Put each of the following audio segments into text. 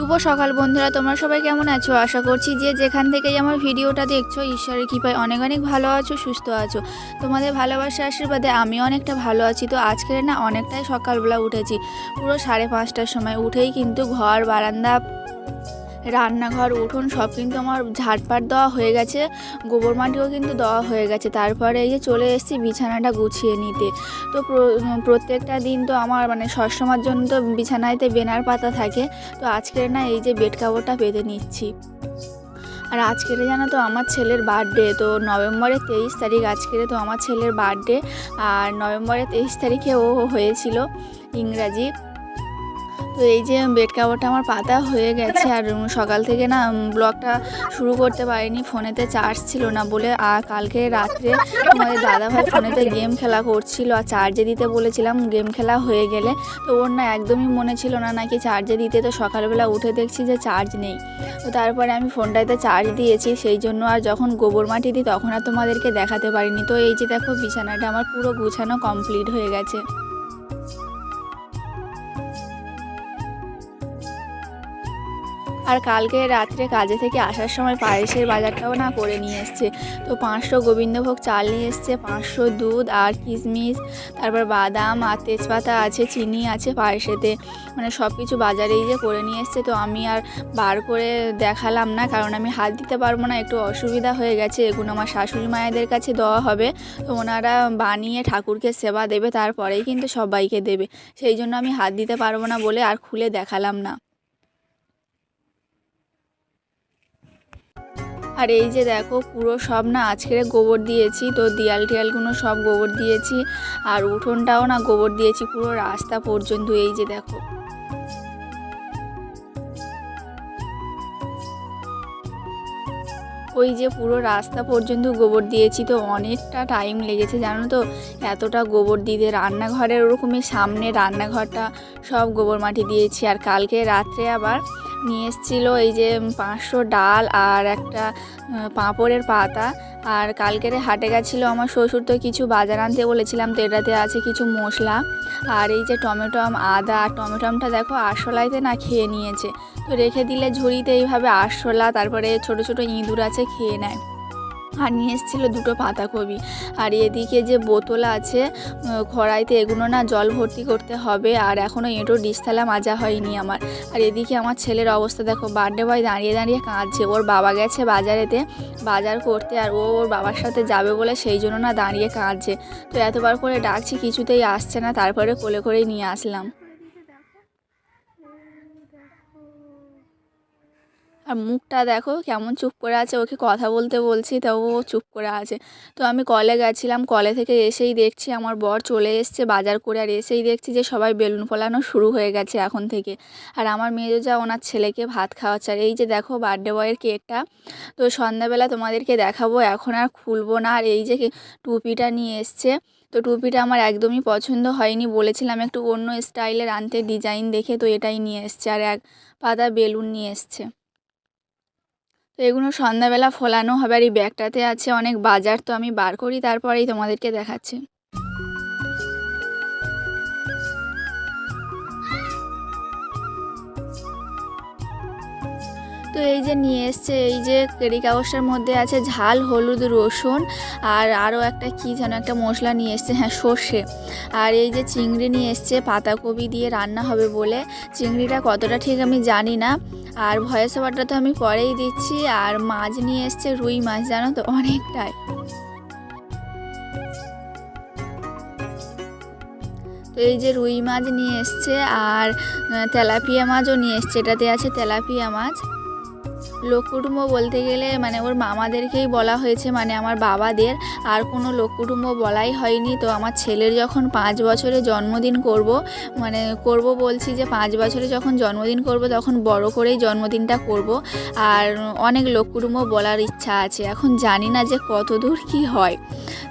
শুভ সকাল বন্ধুরা, তোমরা সবাই কেমন আছো? আশা করছি যে যেখান থেকেই আমার ভিডিওটা দেখছ, ঈশ্বরের কৃপায় অনেক অনেক ভালো আছো, সুস্থ আছো। তোমাদের ভালোবাসা আশীর্বাদে আমি অনেকটা ভালো আছি। তো আজকের না অনেকটাই সকালবেলা উঠেছি। পুরো সাড়ে পাঁচটার সময় উঠেই কিন্তু ঘর, বারান্দা রান্নাঘর, উঠোন সব কিন্তু আমার ঝাড়পাট দেওয়া হয়ে গেছে। গোবর মাটিও কিন্তু দেওয়া হয়ে গেছে। তারপরে এই যে চলে এসেছি বিছানাটা গুছিয়ে নিতে। তো প্রত্যেকটা দিন তো আমার মানে সবসময়ের জন্য তো বিছানায়তে বেনার পাতা থাকে। তো আজকের না এই যে বেড কাপড়টা পেতে নিচ্ছি। আর আজকের জানো তো আমার ছেলের বার্থডে। তো নভেম্বরের তেইশ তারিখ আজকের তো আমার ছেলের বার্থডে। আর নভেম্বরের তেইশ তারিখে ও হয়েছিল ইংরাজি। তো এই যে বেড কাভারটা আমার পাতা হয়ে গেছে আর সকাল থেকে না ব্লগটা শুরু করতে পারিনি, ফোনেতে চার্জ ছিল না বলে। আর কালকে রাত্রে আমাদের দাদাভাই ফোনেতে গেম খেলা করছিল আর চার্জে দিতে বলেছিলাম গেম খেলা হয়ে গেলে। তো ওর না একদমই মনে ছিল না, নাকি চার্জে দিতে। তো সকালবেলা উঠে দেখছি যে চার্জ নেই। তো তারপরে আমি ফোনটাতে চার্জ দিয়েছি, সেই জন্য আর যখন গোবর মাটি দিই, তখন আর তোমাদেরকে দেখাতে পারিনি। তো এই যে দেখো, বিছানাটা আমার পুরো গুছানো কমপ্লিট হয়ে গেছে। আর কালকে রাত্রে কাজে থেকে আসার সময় পায়েসের বাজারটাও না করে নিয়ে এসছে। তো পাঁচশো গোবিন্দভোগ চাল নিয়ে এসছে, পাঁচশো দুধ আর কিশমিশ, তারপর বাদাম আর তেজপাতা আছে, চিনি আছে পায়েসেতে। মানে সব কিছু বাজারেই যে করে নিয়ে এসছে, তো আমি আর বার করে দেখালাম না, কারণ আমি হাত দিতে পারব না, একটু অসুবিধা হয়ে গেছে। এগুলো আমার শাশুড়ি মায়েদের কাছে দেওয়া হবে, তো ওনারা বানিয়ে ঠাকুরকে সেবা দেবে, তারপরেই কিন্তু সবাইকে দেবে। সেই জন্য আমি হাত দিতে পারব না বলে আর খুলে দেখালাম না। আর এই যে দেখো, পুরো সব না আজকে গোবর দিয়েছি, তো দিয়াল টিয়ালগুলো সব গোবর দিয়েছি, আর উঠোনটাও না গোবর দিয়েছি পুরো রাস্তা পর্যন্ত, এই যে দেখো। ওই যে পুরো রাস্তা পর্যন্ত গোবর দিয়েছি, তো অনেকটা টাইম লেগেছে, জানো তো? এতটা গোবর দিতে, রান্নাঘরের ওরকমই সামনে রান্নাঘরটা সব গোবর মাটি দিয়েছি, আর কালকে রাত্রে আবার নিয়ে এসেছিল এই যে পাঁচশো ডাল আর একটা পাঁপড়ের পাতা। আর কালকের হাটে গেছিল আমার শ্বশুর তো কিছু বাজার আনতে বলেছিলাম, তো এটাতে আছে কিছু মশলা। আর এই যে টমেটম আদা, আর টমেটমটা দেখো আরশোলাইতে না খেয়ে নিয়েছে। তো রেখে দিলে ঝুড়িতে এইভাবে আরশোলা, তারপরে ছোট ছোট ইঁদুর আছে, খেয়ে নেয়। আর নিয়ে এসেছিল দুটো পাতাকপি। আর এদিকে যে বোতল আছে খড়াইতে এগুলো না জল ভর্তি করতে হবে, আর এখনও এঁটো ডিশথালা মাজা হয়নি আমার। আর এদিকে আমার ছেলের অবস্থা দেখো বার্থডে বয় দাঁড়িয়ে দাঁড়িয়ে কাঁদছে। ওর বাবা গেছে বাজারেতে, বাজার করতে, আর ও ওর বাবার সাথে যাবে বলে সেই জন্য না দাঁড়িয়ে কাঁদছে। তো এতবার করে ডাকছি, কিছুতেই আসছে না, তারপরে কোলে করেই নিয়ে আসলাম। আর মুখটা দেখো কেমন চুপ করে আছে, ওকে কথা বলতে বলছি তাও ও চুপ করে আছে। তো আমি কলে গেছিলাম কলে থেকে এসেই দেখছি আমার বর চলে এসছে বাজার করে, আর এসেই দেখছি যে সবাই বেলুন ফোলানো শুরু হয়ে গেছে এখন থেকে। আর আমার মেয়ে যা ওনার ছেলেকে ভাত খাওয়াচ্ছে, আর এই যে দেখো বার্থডে বয়ের কেকটা তো সন্ধ্যাবেলা তোমাদেরকে দেখাবো, এখন আর খুলবো না। আর এই যে টুপিটা নিয়ে এসছে, তো টুপিটা আমার একদমই পছন্দ হয়নি, বলেছিলাম একটু অন্য স্টাইলের আনতে ডিজাইন দেখে তো এটাই নিয়ে এসছে। আর এক পাতা বেলুন নিয়ে এসছে। তো এগুলো সন্ধ্যাবেলা ফোলানো হবে আর এই ব্যাগটাতে আছে অনেক বাজার, তো আমি বার করি, তারপরেই তোমাদেরকে দেখাচ্ছি। তো এই যে নিয়ে এসছে, এই যে কেরি কাগজটার মধ্যে আছে ঝাল, হলুদ, রসুন আর আরও একটা কী যেন একটা মশলা নিয়ে এসছে হ্যাঁ সর্ষে। আর এই যে চিংড়ি নিয়ে এসছে, পাতাকপি দিয়ে রান্না হবে বলে। চিংড়িটা কতটা ঠিক আমি জানি না। আর ভয়েস ওভারটা তো আমি পরেই দিচ্ছি, আর মাছ নিয়ে এসছে রুই মাছ, জানো তো, অনেকটাই। তো এই যে রুই মাছ নিয়ে এসছে, আর তেলাপিয়া মাছও নিয়ে এসছে, এটাতে আছে তেলাপিয়া মাছ। লোক কুটুম্ব বলতে গেলে মানে ওর মামাদেরকেই বলা হয়েছে মানে আমার বাবাদের। আর কোনো লোক কুটুম্ব বলাই হয়নি। তো আমার ছেলের যখন পাঁচ বছরে জন্মদিন করব মানে করব বলছি যে পাঁচ বছরে যখন জন্মদিন করব, তখন বড় করেই জন্মদিনটা করব। আর অনেক লোক কুটুম্ব বলার ইচ্ছা আছে। এখন জানি না যে কত দূর কী হয়।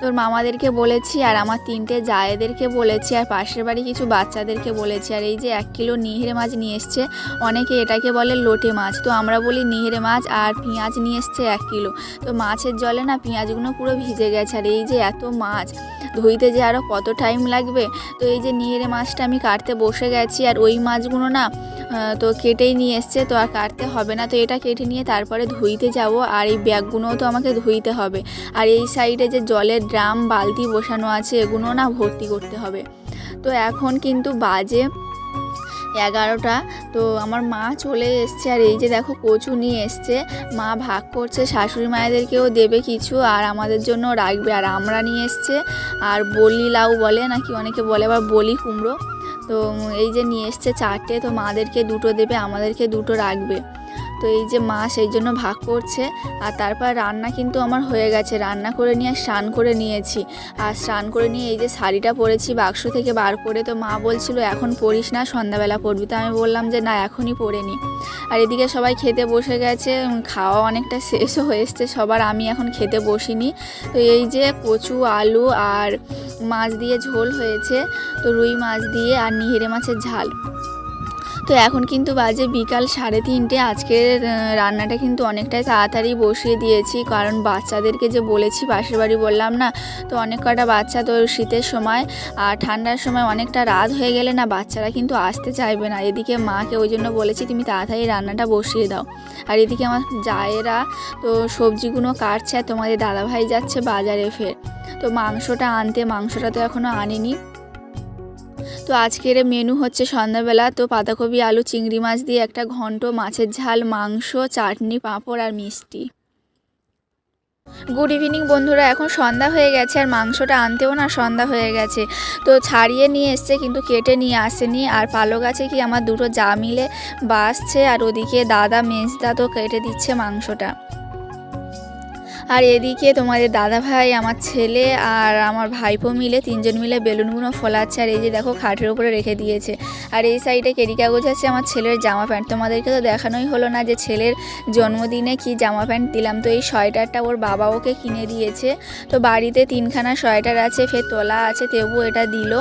তোর মামাদেরকে বলেছি, আর আমার তিনটে জায়েদেরকে বলেছি, আর পাশের বাড়ি কিছু বাচ্চাদেরকে বলেছি। আর এই যে এক কিলো নিহেরে মাছ নিয়ে এসছে, অনেকে এটাকে বলে লোটে মাছ। তো আমরা বলি নিহেরে মাছ আর পেঁয়াজ নিয়ে এসছে এক কিলো। তো মাছের জলে না পেঁয়াজগুলো পুরো ভিজে গেছে। আর এই যে এত মাছ, ধুইতে যে আরও কত টাইম লাগবে? তো এই যে নিহেরে মাছটা আমি কাটতে বসে গেছি। আর ওই মাছগুলো না তো কেটেই নিয়ে এসছে। তো আর কাটতে হবে না। তো এটা কেটে নিয়ে তারপরে ধুইতে যাব। আর এই ব্যাগগুলোও তো আমাকে ধুইতে হবে। আর এই সাইডে যে জলের ড্রাম, বালতি বসানো আছে, এগুলো না ভর্তি করতে হবে। তো এখন কিন্তু বাজে এগারোটা। তো আমার মা চলে এসছে আর এই যে দেখো কচু নিয়ে এসছে। মা ভাগ করছে, শাশুড়ি মায়েদেরকেও দেবে কিছু আর আমাদের জন্য রাখবে। আর আমরা নিয়ে এসছে আর বলি লাউ বলে, নাকি অনেকে বলে আবার বলি কুমড়ো। তো এই যে নিয়ে এসছে চারটে, তো মাদেরকে দুটো দেবে, আমাদেরকে দুটো রাখবে। তো এই যে মা সেই জন্য ভাগ করছে আর তারপর রান্না কিন্তু আমার হয়ে গেছে। রান্না করে নিয়ে স্নান করে নিয়েছি। আর স্নান করে নিয়ে এই যে শাড়িটা পরেছি বাক্স থেকে বার করে তো মা বলছিল, এখন পরিস না, সন্ধ্যাবেলা পরবি। তো আমি বললাম যে, না, এখনই পরে নি। আর এদিকে সবাই খেতে বসে গেছে। খাওয়া অনেকটা শেষও হয়ে এসছে। সবার আমি এখন খেতে বসিনি। তো এই যে কচু, আলু আর মাছ দিয়ে ঝোল হয়েছে। তো রুই মাছ দিয়ে আর নিহেরে মাছের ঝাল। তো এখন কিন্তু বাজে বিকাল সাড়ে তিনটে। আজকের রান্নাটা কিন্তু অনেকটাই তাড়াতাড়ি বসিয়ে দিয়েছি। কারণ বাচ্চাদেরকে যে বলেছি, পাশের বাড়ি বললাম না, তো অনেক কটা বাচ্চা তো শীতের সময় আর ঠান্ডার সময় অনেকটা রাত হয়ে গেলে না বাচ্চারা কিন্তু আসতে চাইবে না। এদিকে মাকে ওই জন্য বলেছি, তুমি তাড়াতাড়ি রান্নাটা বসিয়ে দাও। আর এদিকে আমার জায়েরা তো সবজিগুলো কাটছে আর তোমাদের দাদাভাই যাচ্ছে বাজারে ফের। তো মাংসটা আনতে, মাংসটা তো এখনও আনিনি। তো আজকের মেনু হচ্ছে সন্ধ্যাবেলা। তো পাতাকপি, আলু, চিংড়ি মাছ দিয়ে একটা ঘন্ট, মাছের ঝাল, মাংস, চাটনি, পাঁপড় আর মিষ্টি। গুড ইভিনিং বন্ধুরা, এখন সন্ধ্যা হয়ে গেছে আর মাংসটা আনতেও না, সন্ধ্যা হয়ে গেছে। তো ছাড়িয়ে নিয়ে এসছে কিন্তু কেটে নিয়ে আসেনি। আর পালো গাছে কি, আমার দুটো যা মিলে বাসছে আর ওদিকে দাদা, মেজদা তো কেটে দিচ্ছে মাংসটা। আর এদিকে তোমাদের দাদা ভাই আমার ছেলে আর আমার ভাইপো মিলে তিনজন মিলে বেলুনগুলো ফোলাচ্ছে আর এই যে দেখো খাটের উপরে রেখে দিয়েছে। আর এই সাইডে কেরি কাগজ আছে, আমার ছেলের জামা প্যান্ট। তোমাদেরকে তো দেখানোই হলো না যে ছেলের জন্মদিনে কি জামা প্যান্ট দিলাম। তো এই সোয়েটারটা ওর বাবা ওকে কিনে দিয়েছে। তো বাড়িতে তিনখানা সোয়েটার আছে, ফের তোলা আছে, তবু এটা দিল।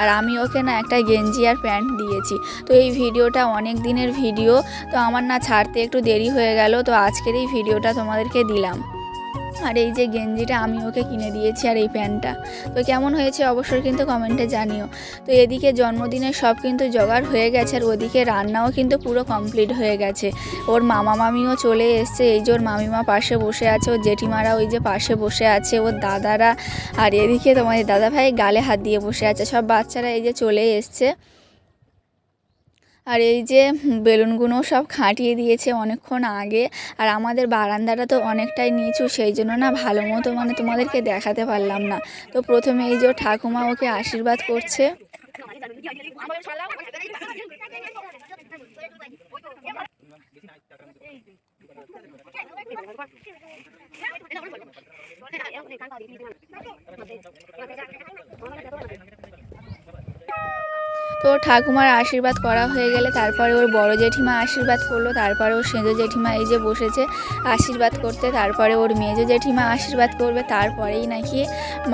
আর আমি ওকে না একটা গেঞ্জি আর প্যান্ট দিয়েছি। তো এই ভিডিওটা অনেক দিনের ভিডিও। তো আমার না ছাড়তে একটু দেরি হয়ে গেল। তো আজকের এই ভিডিওটা তোমাদেরকে দিলাম। আর এই যে গেঞ্জিটা আমি ওকে কিনে দিয়েছি আর এই প্যান্টটা। তো কেমন হয়েছে অবশ্যই কিন্তু কমেন্টে জানিও। তো এদিকে জন্মদিনের সব কিন্তু জোগাড় হয়ে গেছে আর ওদিকে রান্নাও কিন্তু পুরো কমপ্লিট হয়ে গেছে। ওর মামা মামিও চলে এসছে, এই যে ওর মামিমা পাশে বসে আছে, ওর জেঠিমারা ওই যে পাশে বসে আছে, ওর দাদারা, আর এদিকে তোমাদের দাদা ভাই গালে হাত দিয়ে বসে আছে, সব বাচ্চারা এই যে চলে এসছে। আর এই যে বেলুনগুলো সব খাটিয়ে দিয়েছে অনেকক্ষণ আগে। আর আমাদের বারান্দাটা তো অনেকটাই নিচু সেই জন্য না ভালো মতো মানে তোমাদেরকে দেখাতে পারলাম না। তো প্রথমে এই যে ঠাকুমা ওকে আশীর্বাদ করছে। তো ঠাকুমার আশীর্বাদ করা হয়ে গেলে তারপরে ওর বড় জেঠিমা আশীর্বাদ করল, তারপরে ওর সেঁজো জেঠিমা এই যে বসেছে আশীর্বাদ করতে, তারপরে ওর মেজো জেঠিমা আশীর্বাদ করবে, তারপরেই নাকি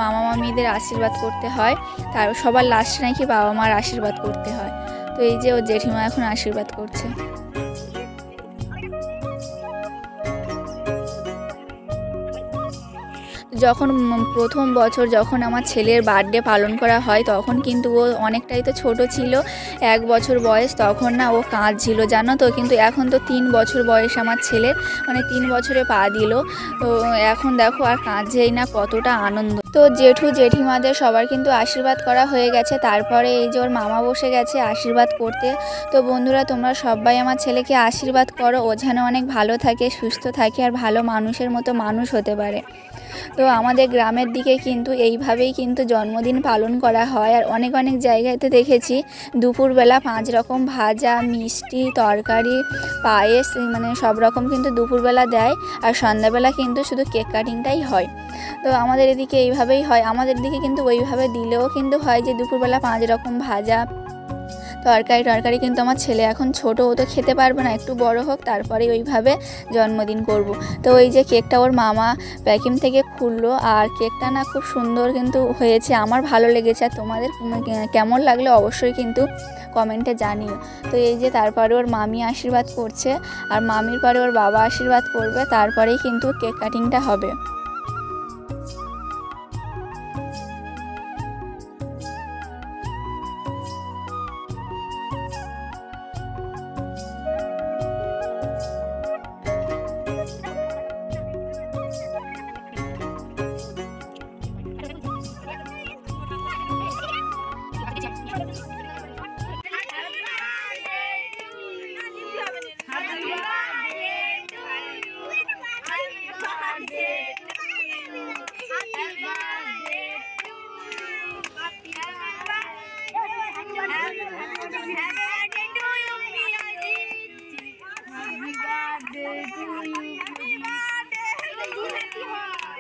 মামা মামিদের আশীর্বাদ করতে হয়। তার সবার লাস্টে নাকি বাবা মার আশীর্বাদ করতে হয়। তো এই যে ওর জেঠিমা এখন আশীর্বাদ করছে। যখন প্রথম বছর যখন আমার ছেলের বার্থডে পালন করা হয়, তখন কিন্তু ও অনেকটাই তো ছোট ছিল। এক বছর বয়স তখন না ও কাঁদছিল, জানো তো? কিন্তু এখন তো তিন বছর বয়স আমার ছেলের মানে তিন বছরে পা দিল। তো এখন দেখো আর কাঁদছেই না, কতটা আনন্দ। তো জেঠু জেঠিমাদের সবার কিন্তু আশীর্বাদ করা হয়ে গেছে। তারপরে এই যে ওর মামা বসে গেছে আশীর্বাদ করতে। তো বন্ধুরা, তোমরা সবাই আমার ছেলেকে আশীর্বাদ করো। ও যেন অনেক ভালো থাকে, সুস্থ থাকে আর ভালো মানুষের মতো মানুষ হতে পারে। তো আমাদের গ্রামের দিকে কিন্তু এইভাবেই কিন্তু জন্মদিন পালন করা হয়। আর অনেক অনেক জায়গাতে দেখেছি দুপুরবেলা পাঁচ রকম ভাজা, মিষ্টি, তরকারি, পায়েস মানে সব রকম কিন্তু দুপুরবেলা দেয়। আর সন্ধ্যাবেলা কিন্তু শুধু কেক কাটিংটাই হয়। তো আমাদের এদিকে এইভাবেই হয়। আমাদের দিকে কিন্তু ওইভাবে দিলেও কিন্তু হয় যে দুপুরবেলা পাঁচ রকম ভাজা তরকারি টরকারি কিন্তু আমার ছেলে এখন ছোট, ও তো খেতে পারবে না, একটু বড় হোক তারপরে ওইভাবে জন্মদিন করব। তো ওই যে কেকটা ওর মামা প্যাকিং থেকে খুললো, আর কেকটা না খুব সুন্দর কিন্তু হয়েছে, আমার ভালো লেগেছে, আর তোমাদের কেমন লাগল অবশ্যই কিন্তু কমেন্টে জানিও। তো এই যে তারপরে ওর মামি আশীর্বাদ করছে, আর মামির পরে ওর বাবা আশীর্বাদ করবে, তারপরেই কিন্তু কেক কাটিংটা হবে।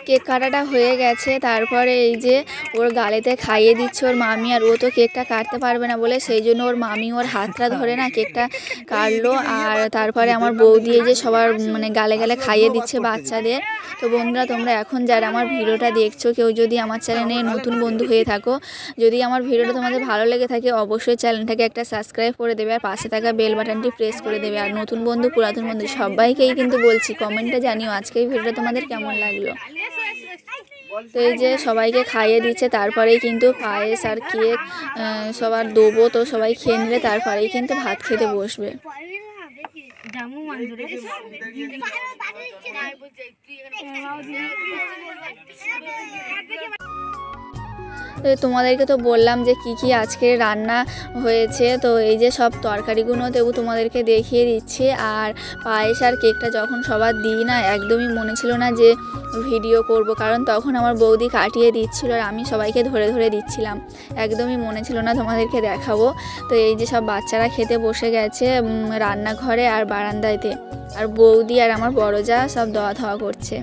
কেক কাটাটা হয়ে গেছে। তারপরে এই যে ওর গালেতে খাইয়ে দিচ্ছে ওর মামি আর ও তো কেকটা কাটতে পারবে না বলে সেই জন্য ওর মামি ওর হাতটা ধরে না কেকটা কাটলো। আর তারপরে আমার বৌদি এই যে সবার মানে গালে গালে খাইয়ে দিচ্ছে বাচ্চাদের। তো বন্ধুরা, তোমরা এখন যারা আমার ভিডিওটা দেখছ, কেউ যদি আমার চ্যানেলে নতুন বন্ধু হয়ে থাকো, যদি আমার ভিডিওটা তোমাদের ভালো লেগে থাকে, অবশ্যই চ্যানেলটাকে একটা সাবস্ক্রাইব করে দেবে আর পাশে থাকা বেল বাটনটি প্রেস করে দেবে। আর নতুন বন্ধু, পুরাতন বন্ধু সবাইকেই কিন্তু বলছি, কমেন্টে জানিও আজকে এই ভিডিওটা তোমাদের কেমন লাগল। তো এই যে সবাইকে খাইয়ে দিচ্ছে, তারপরেই কিন্তু পায়েস আর কেক সবার দেবো তো সবাই খেয়ে নিলে, তারপরেই কিন্তু ভাত খেতে বসবে। জামু তোমাদেরকে তো বললাম যে কি কি আজকে রান্না হয়েছে। তো এই যে সব তরকারিগুলো দেবো তোমাদেরকে দেখিয়ে দিচ্ছি। আর পায়েস আর কেকটা যখন সবার দিই না, একদমই মনে ছিল না যে ভিডিও করব। কারণ তখন আমার বৌদি কাটিয়ে দিচ্ছিল আর আমি সবাইকে ধরে ধরে দিচ্ছিলাম। একদমই মনে ছিল না তোমাদেরকে দেখাবো। তো এই যে সব বাচ্চারা খেতে বসে গেছে রান্নাঘরে আর বারান্দাতে আর বৌদি আর আমার বড় যা সব দেওয়া থাওয়া করছে।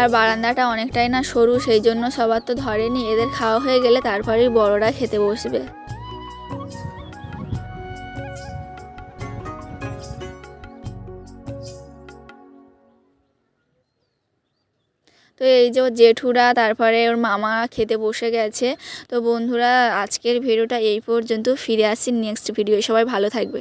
আর বারান্দাটা অনেকটাই না সরু, সেই জন্য সবার তো ধরেনি। এদের খাওয়া হয়ে গেলে তারপরেই বড়রা খেতে বসবে। তো এই যে জেঠুরা, তারপরে ওর মামা খেতে বসে গেছে। তো বন্ধুরা, আজকের ভিডিওটা এই পর্যন্ত। ফিরে আসছি নেক্সট ভিডিও সবাই ভালো থাকবে।